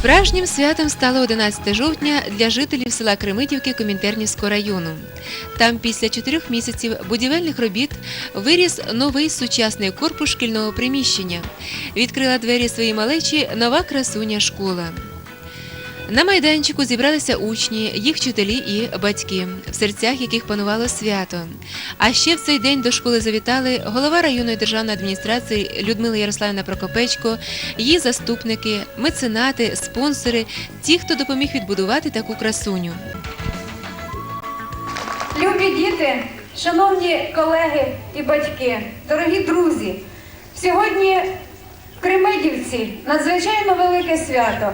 Справжнім святом стало 11 жовтня для жителів села Кремитівки Комінтернівського району. Там після чотирьох місяців будівельних робіт виріс новий сучасний корпус шкільного приміщення. Відкрила двері своїй малечі нова красуня школа. На майданчику зібралися учні, їх вчителі і батьки, в серцях яких панувало свято. А ще в цей день до школи завітали голова районної державної адміністрації Людмила Ярославівна Прокопечко, її заступники, меценати, спонсори, ті, хто допоміг відбудувати таку красуню. Любі діти, шановні колеги і батьки, дорогі друзі, сьогодні в Кремидівці надзвичайно велике свято,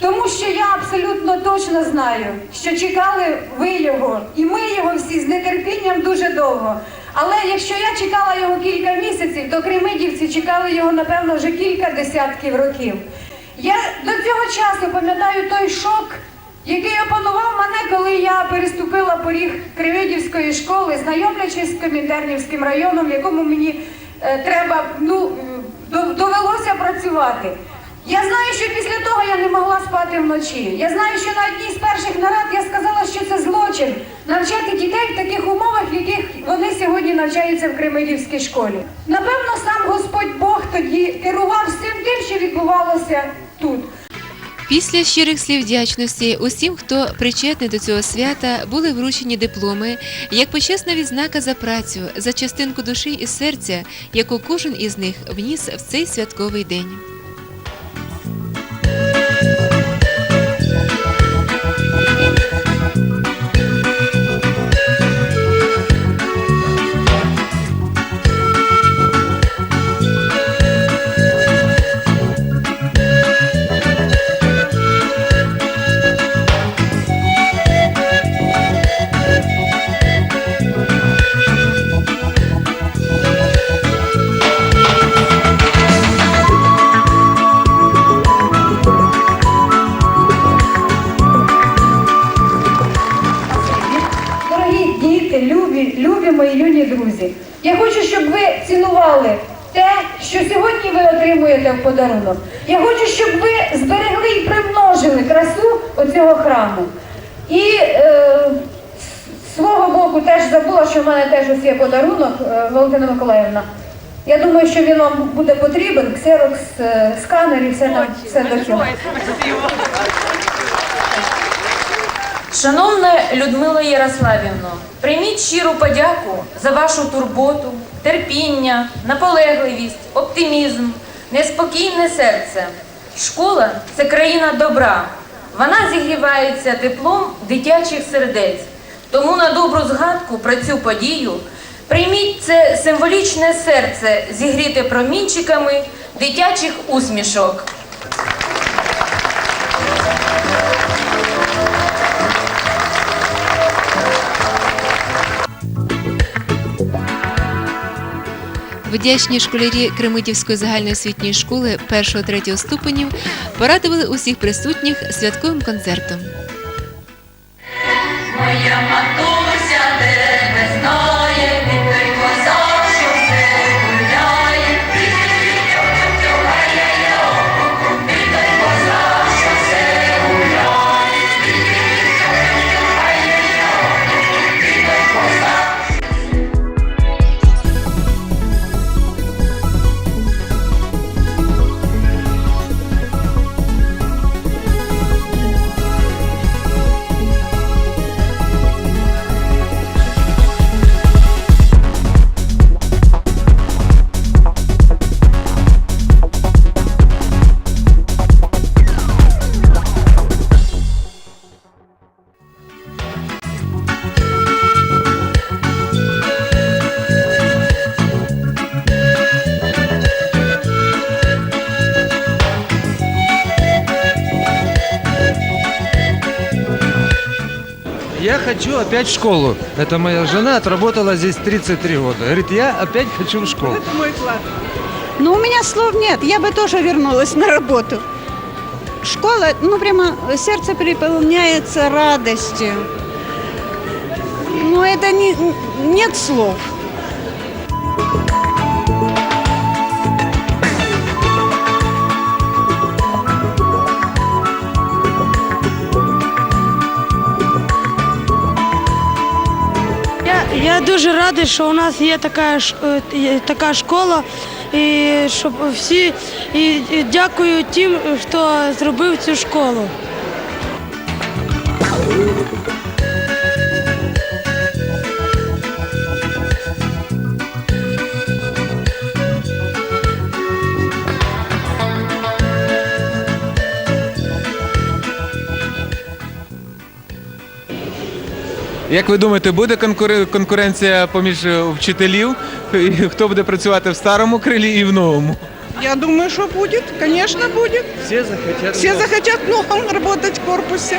тому що я абсолютно точно знаю, що чекали ви його, і ми його всі з нетерпінням дуже довго. Але якщо я чекала його кілька місяців, то Кремидівці чекали його, напевно, вже кілька десятків років. Я до цього часу пам'ятаю той шок, який опанував мене, коли я переступила поріг Кривидівської школи, знайомлячись з Комінтернівським районом, якому мені е, треба, ну, довелося працювати. Я знаю, що після того я не могла спати вночі. Я знаю, що на одній з перших нарад я сказала, що це злочин навчати дітей в таких умовах, в яких вони сьогодні навчаються в Кремидівській школі. Напевно, сам Господь Бог тоді керував всім тим, що відбувалося тут. Після щирих слів вдячності усім, хто причетний до цього свята, були вручені дипломи як почесна відзнака за працю, за частинку душі і серця, яку кожен із них вніс в цей святковий день. Діти, любі, любі мої юні друзі, я хочу, щоб ви цінували те, що сьогодні ви отримуєте в подарунок. Я хочу, щоб ви зберегли і примножили красу оцього храму. І е, з свого боку теж забула, що в мене теж ось є подарунок, е, Валентина Миколаївна. Я думаю, що він вам буде потрібен, ксерокс, е, сканер і все там все до цього. Шановна Людмила Ярославівно, прийміть щиру подяку за вашу турботу, терпіння, наполегливість, оптимізм, неспокійне серце. Школа це країна добра. Вона зігрівається теплом дитячих сердець. Тому на добру згадку про цю подію прийміть це символічне серце зігріте промінчиками дитячих усмішок. Вдячні школярі Кремитівської загальноосвітньої школи 1-3 ступенів порадували усіх присутніх святковим концертом. Моя матуся тебе знає, хочу опять в школу. Это моя жена отработала здесь 33 года. Говорит, я опять хочу в школу. Ну, у меня слов нет, я бы тоже вернулась на работу. Школа, ну, прямо сердце переполняется радостью. Ну, это не, нет слов. Дуже радий, що у нас є така, е, така школа, і щоб всі і дякую тим, хто зробив цю школу. Як ви думаєте, буде конкуренція поміж е, вчителів? Хто буде працювати в старому крилі і в новому? Я думаю, що буде, звісно, буде. Всі захотят. Все захотят в новому працювати в корпусе.